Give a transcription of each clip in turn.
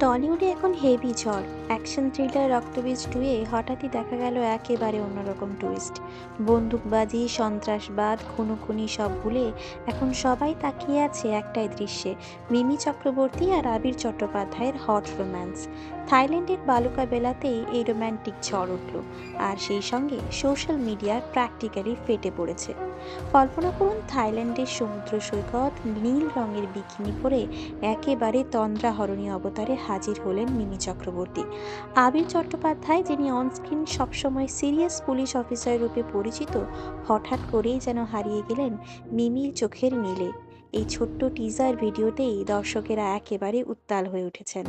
টলিউডে এখন হেভি ঝড়। Action thriller রক্তবীজ টুয়ে হঠাৎই দেখা গেল একেবারে অন্যরকম টুইস্ট। বন্দুকবাজি, সন্ত্রাসবাদ, খুনোখুনি সব ভুলে এখন সবাই তাকিয়ে আছে একটাই দৃশ্যে, মিমি চক্রবর্তী আর আবির চট্টোপাধ্যায়ের হট রোম্যান্স। থাইল্যান্ডের বালুকা বেলাতেই এই রোম্যান্টিক ঝড় উঠল আর সেই সঙ্গে সোশ্যাল মিডিয়ার প্র্যাকটিক্যালি ফেটে পড়েছে। কল্পনা করুন থাইল্যান্ডের সমুদ্র সৈকত নীল রঙের বিকিনি পরে একেবারে তন্দ্রাহরণী অবতারে হাজির হলেন মিমি চক্রবর্তী। আবির চট্টোপাধ্যায়, যিনি অনস্ক্রিন সবসময় সিরিয়াস পুলিশ অফিসার রূপে পরিচিত, হঠাৎ করেই যেন হারিয়ে গেলেন মিমির চোখের নীলে। এই ছোট্ট টিজার ভিডিওতেই দর্শকেরা একেবারে উত্তাল হয়ে উঠেছেন।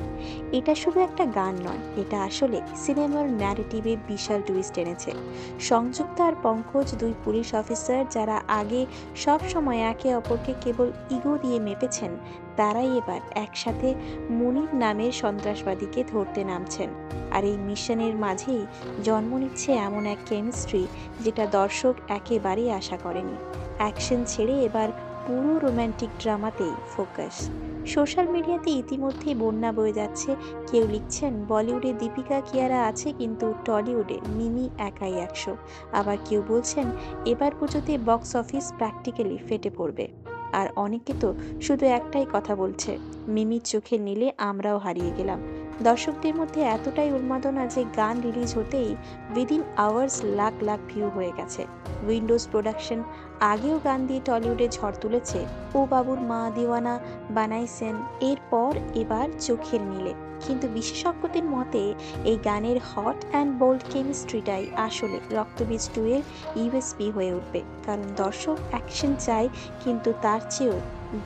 এটা শুধু একটা গান নয়, এটা আসলে সিনেমার ন্যারেটিভে বিশাল টুইস্ট এনেছে। সংযুক্ত আর পঙ্কজ দুই পুলিশ অফিসার যারা আগে সব সময় একে অপরকে কেবল ইগো দিয়ে মেপেছেন, তারাই এবার একসাথে মুনির নামের সন্ত্রাসবাদীকে ধরতে নামছেন। আর এই মিশনের মাঝেই জন্ম নিচ্ছে এমন এক কেমিস্ট্রি যেটা দর্শক একেবারেই আশা করেনি। অ্যাকশন ছেড়ে এবার পুরো রোম্যান্টিক ড্রামাতেই ফোকাস। সোশ্যাল মিডিয়াতে ইতিমধ্যেই বন্যা বয়ে যাচ্ছে। কেউ লিখছেন, বলিউডে দীপিকা, কিয়ারা আছে কিন্তু টলিউডে মিমি একাই একশো। আবার কেউ বলছেন, এবার পুজোতে বক্স অফিস প্র্যাকটিক্যালি ফেটে পড়বে। আর অনেকে তো শুধু একটাই কথা বলছে, মিমির চোখে নিলে আমরাও হারিয়ে গেলাম। দর্শকদের মধ্যে এতটাই উন্মাদনা যে গান রিলিজ হতেই within hours lakh lakh view হয়ে গেছে। উইন্ডোজ প্রোডাকশন আগেও গান দিয়ে টলিউডে ঝড় তুলেছে। ও বাবুর মা দিওয়ানা বানাইছেন। এরপর এবার চোখের নীলে কিন্তু বিশেষজ্ঞদের মতে, এই গানের হট অ্যান্ড বোল্ড কেমিস্ট্রিটাই আসলে রক্তবীজ টু এর ইউএসপি হয়ে উঠবে। কারণ দর্শক অ্যাকশন চায়, কিন্তু তার চেয়েও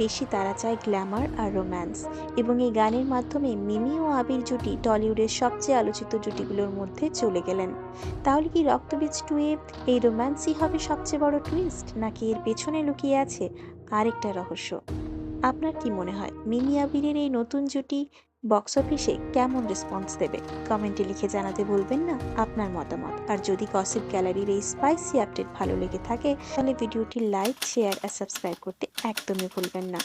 বেশি তারা চায় গ্ল্যামার আর রোম্যান্স এবং এই গানের মাধ্যমে মিমি ও আবির জুটি টলিউডের সবচেয়ে আলোচিত জুটিগুলোর মধ্যে চলে গেলেন। তাহলে কি রক্তবীজ টু এ এই রোম্যান্সই হবে সবচেয়ে বড় টুইস্ট নাকি এর পেছনে লুকিয়ে আছে আরেকটা রহস্য? আপনার কি মনে হয়, মিমি আবিরের এই নতুন জুটি বক্স অফিসে কেমন রেসপন্স দেবে? কমেন্টে লিখে জানাতে ভুলবেন না আপনার মতামত। আর যদি গসিপ গ্যালারির এই স্পাইসি আপডেট ভালো লেগে থাকে, তাহলে ভিডিওটি লাইক শেয়ার আর সাবস্ক্রাইব করতে একদমই ভুলবেন না।